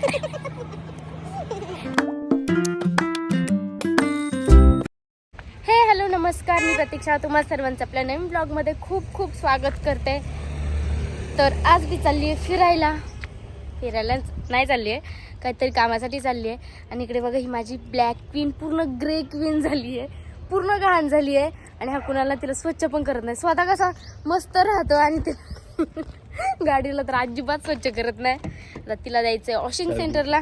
हे हॅलो नमस्कार. मी प्रतीक्षा तुम्हा सर्वांचं आपल्या नवीन ब्लॉगमध्ये खूप खूप स्वागत करते. तर आज मी चालली आहे फिरायला. फिरायला नाही चालली आहे काहीतरी कामासाठी चालली आहे आणि इकडे बघा ही माझी ब्लॅक क्वीन पूर्ण ग्रे क्वीन झाली आहे पूर्ण घाण झाली आहे आणि हा कुणाला तिला स्वच्छ पण करत नाही. स्वतः कसा मस्त राहतो आणि ते गाडीला तर अजिबात स्वच्छ करत नाही. आता तिला जायचं आहे वॉशिंग सेंटरला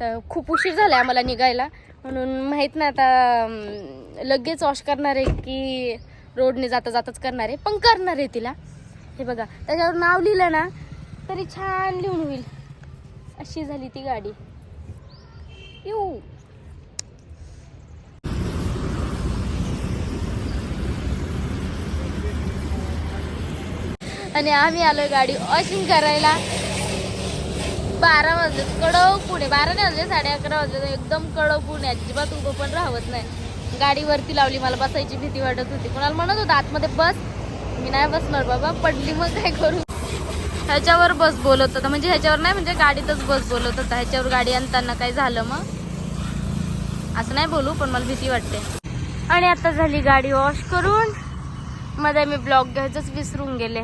तर खूप उशीर झाला आम्हाला निघायला. म्हणून माहीत नाही आता लगेच वॉश करणार आहे की रोडने जाता जाताच करणार आहे पण करणार आहे तिला. हे बघा त्याच्यावर नाव लिहिलं ना तरी छान लिहून होईल. अशी झाली ती गाडी. येऊ. आणि आम्ही आलो गाडी वॉशिंग करायला. बारा वाजले कडक पुणे. बारा नाही वाजले साडे अकरा वाजले. एकदम कडक पुणे. अजिबात उभं पण राहत नाही. गाडीवरती लावली मला बसायची भीती वाटत होती. कोणाला म्हणत होतं आतमध्ये बस. मी नाही बसणार बाबा पडली मग काय करू? ह्याच्यावर बस बोलत होता. म्हणजे ह्याच्यावर नाही म्हणजे गाडीतच बस बोलत होता. ह्याच्यावर गाडी आणताना काय झालं मग? असं नाही बोलू पण मला भीती वाटते. आणि आता झाली गाडी वॉश करून. मध्ये मी ब्लॉग घ्यायचंच विसरून गेले.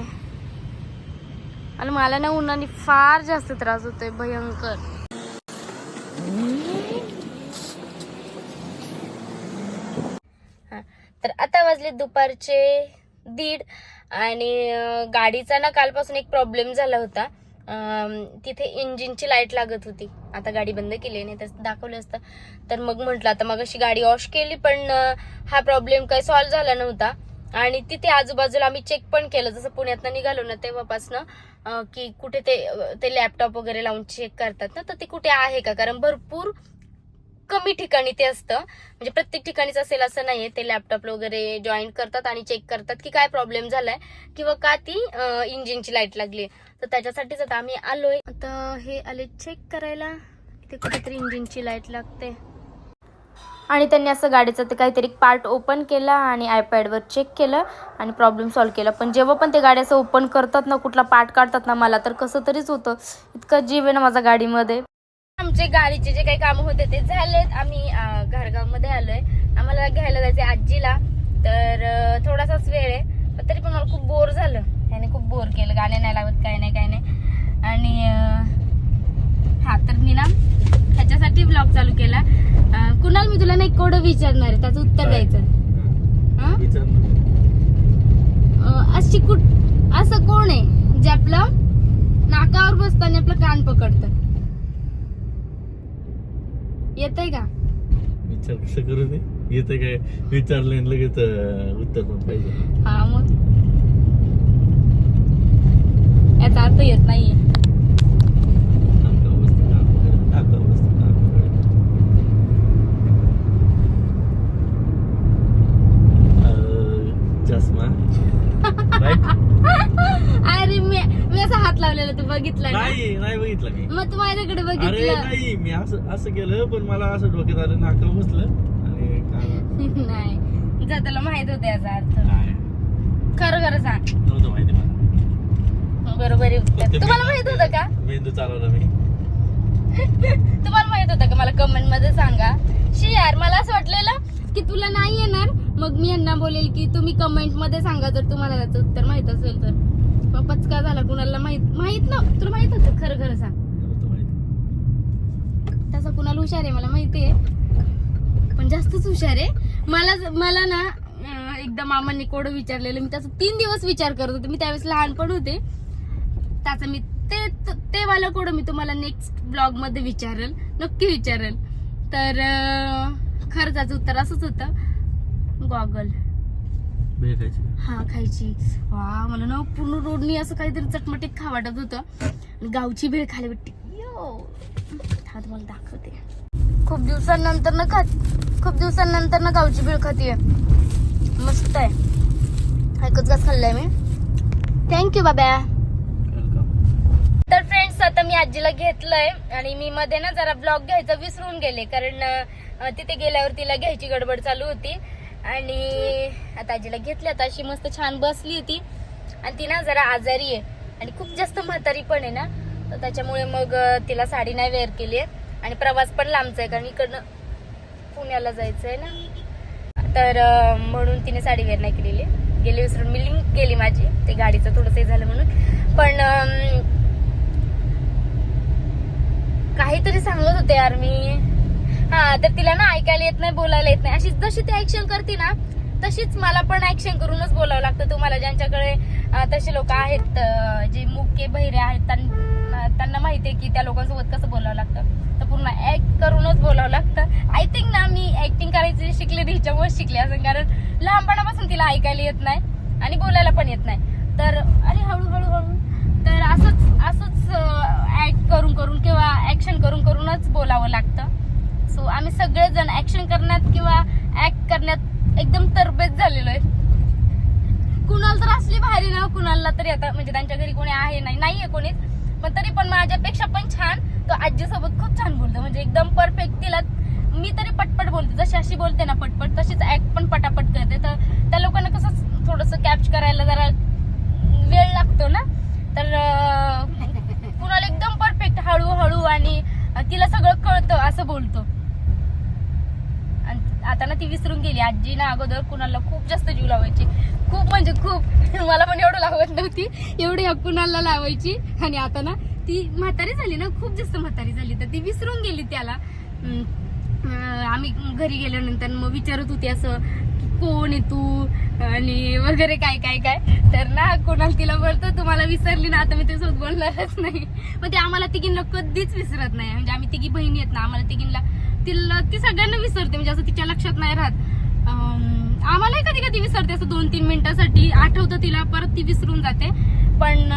आणि मला ना उन्हाने फार जास्त त्रास होतोय भयंकर. तर आता वाजले दुपारचे दीड आणि गाडीचा ना कालपासून एक प्रॉब्लेम झाला होता. तिथे इंजिनची लाइट लागत होती. आता गाडी बंद केली नाही तर दाखवलं असतं. तर मग म्हटलं आता मग अशी गाडी वॉश केली पण हा प्रॉब्लेम काही सॉल्व्ह झाला नव्हता. आणि तिथे आजूबाजूला आम्ही चेक पण केलं. जसं पुण्यातनं निघालो ना तेव्हापासनं की कुठे ते ते लॅपटॉप वगैरे लावून चेक करतात ना तर ते कुठे आहे का? कारण भरपूर कमी ठिकाणी ते असतं. म्हणजे प्रत्येक ठिकाणीच असेल असं नाहीये. ते लॅपटॉप वगैरे जॉईन करतात आणि चेक करतात की काय प्रॉब्लेम झालाय किंवा का ती इंजिनची लाइट लागली तर त्याच्यासाठीच आता आम्ही आलोय. तर हे आले चेक करायला. ते कुठेतरी इंजिनची लाइट लागते. आणि त्यांनी असं गाडीचं ते काहीतरी पार्ट ओपन केला आणि आयपॅडवर चेक केलं आणि प्रॉब्लेम सॉल्व्ह केला. पण जेव्हा पण ते गाडी असं ओपन करतात ना कुठला पार्ट काढतात ना मला तर कसं तरीच होतं. इतकं जीव आहे ना माझ्या गाडीमध्ये. आमचे गाडीचे जे काही कामं होते ते झालेत. आम्ही घरगावमध्ये घरगावमध्ये आलोय. आम्हाला घ्यायला जायचं आजीला. तर थोडासाच वेळ आहे. तरी पण मला खूप बोर झालं. त्याने खूप बोर केलं. गाणे नाही लागत काय नाही काय नाही. आणि हा तर मी ना ह्याच्यासाठी ब्लॉग चालू केला. कुणाल मी तुला नाही कोडं विचारणार आहे त्याचं उत्तर द्यायचं हं? अशी कुठ असं कोण आहे जे आपलं नाकावर बसताना आपलं कान पकडतं? येतंय का? विचार कसं करू दे येतं काय? विचारलं लगेच उत्तर पण पाहिजे. हा मग. याचा अर्थ येत नाहीये नाका वस्तू नाक वगैरे, नाका वस्तू नाक वगैरे. अं, चष्मा Right? अरे मी मी असा हात लावलेला तू बघितला ना? नाही नाही बघितलं मी. मग तू माझ्याकडे अरे बघितलं. नाही मी असं असं केलं पण मला असं डोक्यात आलं नाका बसलं. आणि काय? नाही. जा त्याला माहीत होतं याचा अर्थ. काय? खरं खरं सांग. नव्हतं माहिती मला. बरोबर आहे उत्तर. फक्त तुम्हाला माहीत होतं का? मेंदू चालवला मी. तुम्हाला माहीत होतं का मला कमेंटमध्ये सांगा? शी यार मला असं वाटलेलं की तुला नाही येणार. मग मी यांना बोलेल की तुम्ही कमेंटमध्ये सांगा जर तुम्हाला त्याचं उत्तर माहीत असेल तर. पप्पाच का झाला कुणाला माहीत माहीत ना तुला माहीत होत? खरं खरं सांग. तसं कुणाला हुशार आहे मला माहिती आहे पण जास्तच हुशार आहे. मला मला ना एकदा मामांनी कोड विचारलेलं मी त्याचा तीन दिवस विचार करत होते. मी त्यावेळेस लहानपण होते. त्याचं मी ते ते वाला कोड मी तुम्हाला नेक्स्ट ब्लॉगमध्ये विचारेल. नक्की विचारेल. तर अं, खरं त्याचं उत्तर असंच होतं. गॉगल भेळ खायची. हा खायची. वा मला ना पूर्ण रोडनी असं काहीतरी चटमटीत खा वाटत होतं. आणि गावची भेळ खायला भेटते यो हा तुम्हाला दाखवते. खूप दिवसांनंतर ना खात खूप दिवसांनंतर ना गावची भेळ खातीये. मस्त आहे. एकच घास खाल्लाय मी. थँक्यू बाबा वेलकम तर फ्रेंड्स आता मी आजीला घेतलंय आणि मी मध्ये ना जरा ब्लॉग घ्यायचं विसरून गेले. कारण तिथे गेल्यावर तिला घ्यायची गडबड चालू होती. आणि आता आजीला घेतली आता अशी मस्त छान बसली होती. आणि ती ना जरा आजारी आहे. आणि खूप जास्त म्हातारी पण आहे ना. तर त्याच्यामुळे मग तिला साडी नाही वेअर केली आहे. आणि प्रवास पण लांबचा आहे कारण इकडनं पुण्याला जायचं आहे ना. तर म्हणून तिने साडी वेअर नाही केलेली. गेली विसरून मी लिंक केली माझी. ते गाडीचं थोडंसं हे झालं म्हणून. पण काहीतरी सांगत होते यार मी. हा तर तिला ना ऐकायला येत नाही बोलायला येत नाही. अशी जशी ती ऍक्शन करते ना तशीच मला पण ऍक्शन करूनच बोलावं लागतं तुम्हाला. ज्यांच्याकडे तसे लोक आहेत जे मुके बहिरे आहेत त्यांना त्यांना माहिती आहे की त्या लोकांसोबत कसं बोलावं लागतं. तर पूर्ण ऍक्ट करूनच बोलावं लागतं. आय थिंक ना मी ऍक्टिंग करायची शिकले नाही हिच्यामुळे शिकले असं कारण लहानपणापासून तिला ऐकायला येत नाही आणि बोलायला पण येत नाही. तर अरे हळूहळू हळू तर असंच असंच ऍक्ट करून करून किंवा ऍक्शन करून करूनच बोलावं लागतं. सो आम्ही सगळेजण ऍक्शन करण्यात किंवा ऍक्ट करण्यात एकदम तरबेज झालेलो आहे. कुणाला तर असली भारी ना कुणाला तरी आता म्हणजे त्यांच्या घरी कोणी आहे नाही नाहीये कोणीच. पण तरी पण माझ्यापेक्षा पण छान. तो आजीसोबत खूप छान बोलतो. म्हणजे एकदम परफेक्ट तिला मी तरी पटपट बोलते. जशी अशी बोलते ना पटपट तशीच ऍक्ट पण पटापट करते. तर त्या लोकांना कसं थोडस कॅप्च करायला जरा वेळ लागतो ना? तर कुणाला एकदम परफेक्ट हळूहळू आणि तिला सगळं कळतं असं बोलतो. विसरून गेली. आजी ना अगोदर कुणाला खूप जास्त जीव लावायची. खूप म्हणजे खूप. मला पण एवढं लावत नव्हती. एवढी कुणाला लावायची? आणि आता ना ती म्हातारी झाली ना खूप जास्त म्हातारी झाली. तर ती विसरून गेली त्याला. आम्ही घरी गेल्यानंतर मग विचारत होती असं की कोण आहे तू? आणि वगैरे काय काय काय. तर ना कोणाला तिला बोलतो तुम्हाला विसरली ना आता मी त्यासोबत बोलणारच नाही. मग ते आम्हाला तिघींना कधीच विसरत नाही. म्हणजे आम्ही तिघी बहिणी आहेत ना आम्हाला तिघींना तिला ती सगळ्यांना विसरते म्हणजे असं तिच्या लक्षात नाही राहत. आम्हालाही कधी कधी विसरते असं दोन तीन मिनिटासाठी आठवतं तिला परत ती विसरून जाते. पण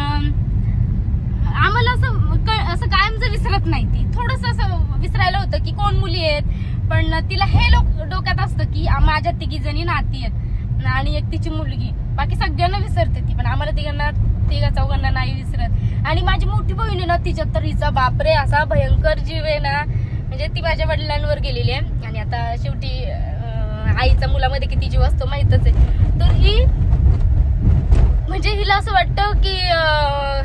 आम्हाला असं क- असं कायमच विसरत नाही ती थोडस असं विसरायला होतं की कोण मुली आहेत पण तिला हे लोक डोक्यात असतं की माझ्या तिघी जणी नाती आहेत आणि एक तिची मुलगी. बाकी सगळ्यांना विसरते ती पण आम्हाला तिघांना तिघा चौघांना नाही विसरत. आणि माझी मोठी बहीण आहे ना तिच्यात तर हिचा बापरे असा भयंकर जीव आहे ना म्हणजे ती माझ्या वडिलांवर गेलेली आहे. आणि आता शेवटी आईचा मुलामध्ये किती जीव असतो माहितच आहे. तर ही म्हणजे हिला असं वाटतं की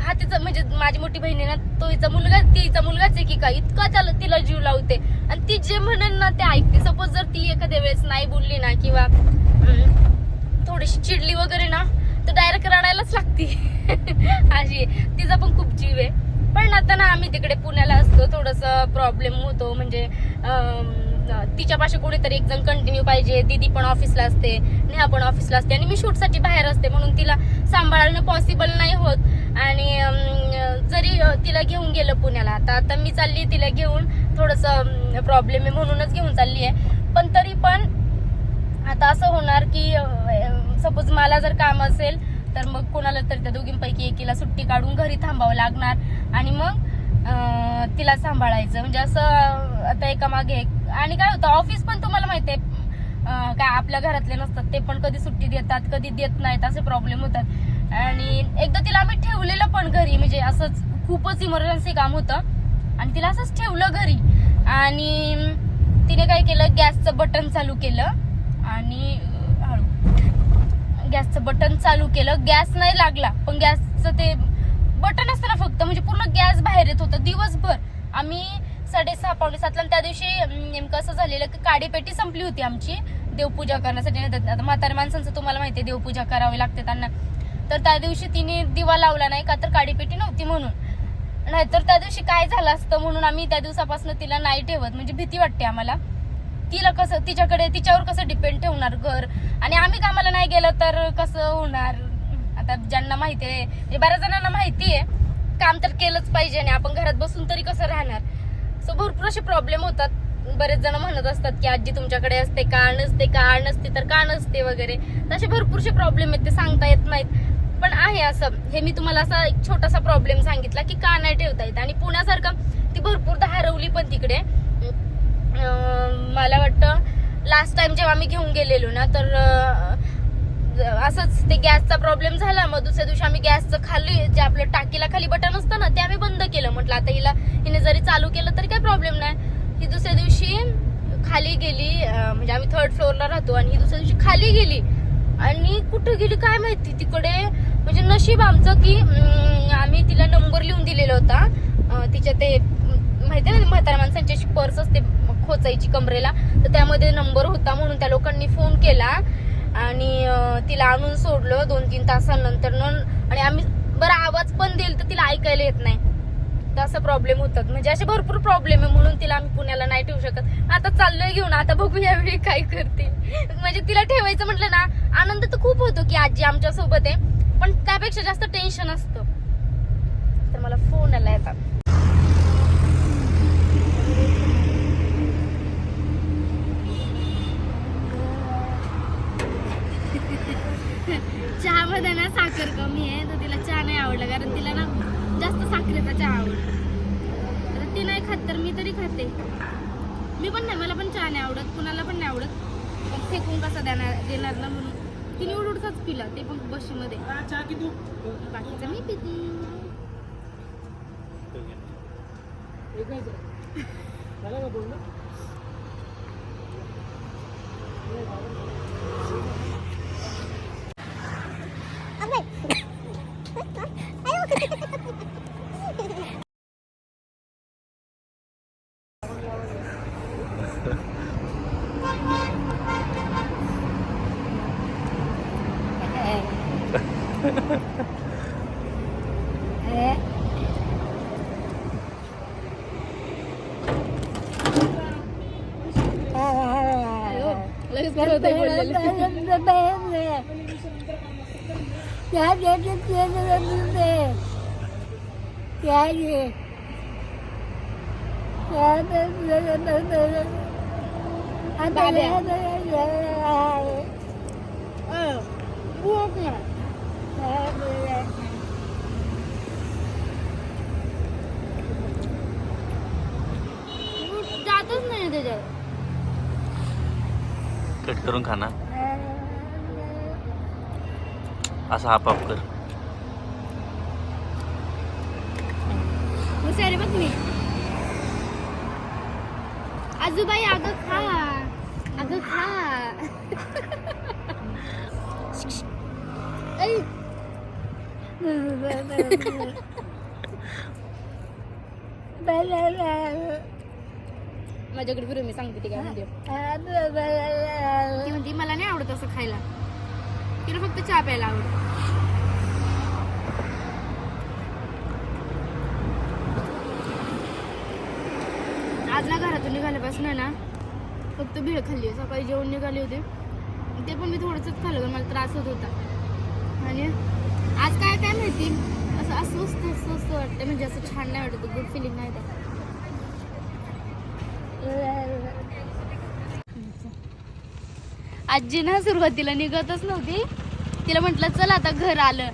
हा तिचा म्हणजे माझी मोठी बहिणी आहे ना तो हिचा मुलगा तिचा मुलगाच आहे की काय? इतका त्याला तिला जीव लावते. आणि ती जे म्हणेल ना ते ऐकते. सपोज जर ती एखाद्या वेळेस नाही बोलली ना किंवा थोडीशी चिडली वगैरे ना तर डायरेक्ट रडायलाच लागती. अशी आहे. तिचा पण खूप जीव आहे. पण आता ना आम्ही तिकडे पुण्याला असतो थोडस प्रॉब्लेम होतो. म्हणजे तिच्यापाशी कोणीतरी एक जण कंटिन्यू पाहिजे दीदी पण ऑफिसला असते नेहा पण ऑफिसला असते आणि मी शूटसाठी बाहेर असते म्हणून तिला सांभाळणं पॉसिबल नाही होत. आणि जरी तिला घेऊन गेलं पुण्याला आता आता मी चालली तिला घेऊन थोडस प्रॉब्लेम आहे म्हणूनच घेऊन चालली आहे. पण तरी पण आता असं होणार की सपोज मला जर काम असेल तर मग कोणाला तरी त्या दोघींपैकी एकीला सुट्टी काढून घरी थांबावं लागणार. आणि मग तिला सांभाळायचं. म्हणजे असं आता एका मागे आणि काय होतं ऑफिस पण तुम्हाला माहिती आहे काय आपल्या घरातले नसतात ते पण कधी सुट्टी देतात कधी देत नाहीत असे प्रॉब्लेम होतात. आणि एकदा तिला आम्ही ठेवलेलं पण घरी म्हणजे असंच खूपच इमर्जन्सी काम होतं. आणि तिला असंच ठेवलं घरी. आणि तिने काय केलं गॅसचं बटन चालू केलं. आणि गॅसचं बटन चालू केलं गॅस नाही लागला पण गॅसचं ते बटन असतं ना फक्त म्हणजे पूर्ण गॅस बाहेर येत होतं दिवसभर. आम्ही साडेसहा पावणे सातला आणि त्या दिवशी नेमकं असं झालेलं की काडीपेटी संपली होती आमची देवपूजा करण्यासाठी. नाही तर आता म्हातारे माणसांचं तुम्हाला माहिती आहे देवपूजा करावी लागते त्यांना. तर त्या दिवशी तिने दिवा लावला नाही का तर काडीपेटी नव्हती म्हणून. नाहीतर त्या दिवशी काय झालं असतं म्हणून आम्ही त्या दिवसापासून तिला नाही ठेवत म्हणजे भीती वाटते आम्हाला. तिला कसं तिच्याकडे तिच्यावर कसं डिपेंड ठेवणार घर? आणि आम्ही कामाला नाही गेलं तर कसं होणार? आता ज्यांना माहिती आहे म्हणजे बऱ्याच जणांना माहिती आहे काम तर केलंच पाहिजे आणि आपण घरात बसून तरी कसं राहणार? सो भरपूर असे प्रॉब्लेम होतात. बरेच जण म्हणत असतात की आजी तुमच्याकडे असते का? नसते का? नसते तर का नसते? वगैरे. असे भरपूरसे प्रॉब्लेम आहेत ते सांगता येत नाहीत. पण आहे असं. हे मी तुम्हाला असा एक छोटासा प्रॉब्लेम सांगितला की का नाही ठेवता येत? आणि पुण्यासारखं ती भरपूरदा हरवली पण तिकडे. मला वाटतं लास्ट टाइम जेव्हा आम्ही घेऊन गेलेलो ना तर असंच ते गॅसचा प्रॉब्लेम झाला. मग दुसऱ्या दिवशी आम्ही गॅसचं खाली जे आपलं टाकीला खाली बटन असतं ना ते आम्ही बंद केलं. म्हटलं आता हिला हिने जरी चालू केलं तरी काही प्रॉब्लेम नाही. ही दुसऱ्या दिवशी खाली गेली म्हणजे आम्ही थर्ड फ्लोअरला राहतो आणि ही दुसऱ्या दिवशी खाली गेली. आणि कुठं गेली काय माहिती? तिकडे म्हणजे नशीब आमचं की आम्ही तिला नंबर लिहून दिलेला होता. तिच्या ते माहिती ना म्हाताऱ्या माणसांची अशी पर्स असते खोचायची कमरेला. तर त्यामध्ये नंबर होता म्हणून त्या लोकांनी फोन केला आणि तिला आणून सोडलं दोन तीन तासानंतर. न- आणि आम्ही बरं आवाज पण देईल तर तिला ऐकायला येत नाही. तर असं प्रॉब्लेम होतात. म्हणजे असे भरपूर प्रॉब्लेम आहे म्हणून तिला आम्ही पुण्याला नाही ठेवू शकत. आता चाललोय घेऊन आता बघू यावेळी काय करते म्हणजे तिला ठेवायचं म्हटलं ना आनंद तर खूप होतो की आजी आमच्यासोबत आहे. पण त्यापेक्षा जास्त टेन्शन असतं. तर मला फोन आला येतात चहामध्ये ना साखर कमी आहे तर तिला चहा नाही आवडला कारण तिला ना जास्त साखरेचा चहा आवडतो आता ती नाही खात तर खाते मी पण नाही मला पण चहा नाही आवडत कुणाला पण नाही आवडत. पण फेकून कसा देणार देणार ना म्हणून. तिने उडूडचाच पिला ते पण बशीमध्ये. बाकीचं मी पिते. लगेच कळतंय बोललेलं. अं, बुक नाही. जातच नाही त्याच्यात. कट करून खा ना. असं हाफ हाफ कर. बघ मी. आजूबाई अगं खा. अगं खा. माझ्याकडे फिरून मी सांगते ती काय म्हणते. ती म्हणते मला नाही आवडत असं खायला. तिला फक्त चहा प्यायला आवडत. आज ना घरातून निघाल्यापासून आहे ना फक्त भेळ खाल्ली सकाळी जेवण निघाले होते. ते पण मी थोडंसंच खाल्लं मला त्रास होत होता. आणि आज काय काय माहिती? असं अस्वस्थ अस्वस्थ वाटतं म्हणजे असं छान नाही वाटत. गुड फिलिंग नाही त्या आजी ना सुरुवातीला निघतच नव्हती. तिला म्हटलं चल आता घर आलं.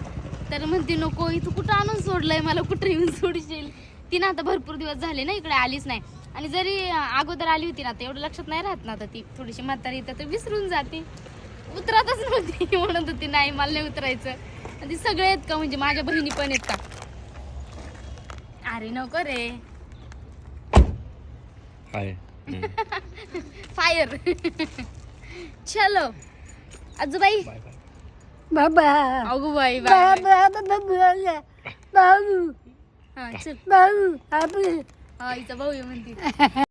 तर म्हणते नको इथं कुठं आणून सोडलंय? मला कुठं येऊन सोडशील? ती ना आता भरपूर दिवस झाले ना इकडे आलीच नाही. आणि जरी अगोदर आली होती ना आता एवढं लक्षात नाही राहत ना आता ती. थोडीशी म्हातारी तर विसरून जाते. उतरतच नव्हती. म्हणत होती नाही मला नाही उतरायचं. आणि सगळे आहेत का? म्हणजे माझ्या बहिणी पण आहेत का? अरे नको रे. हाय. फायर चलो. आजूबाई. बाबा. अगो बाई बाबा बाबू. हा चल. बाबू आपले. हा हिचा भाऊ आहे म्हणते.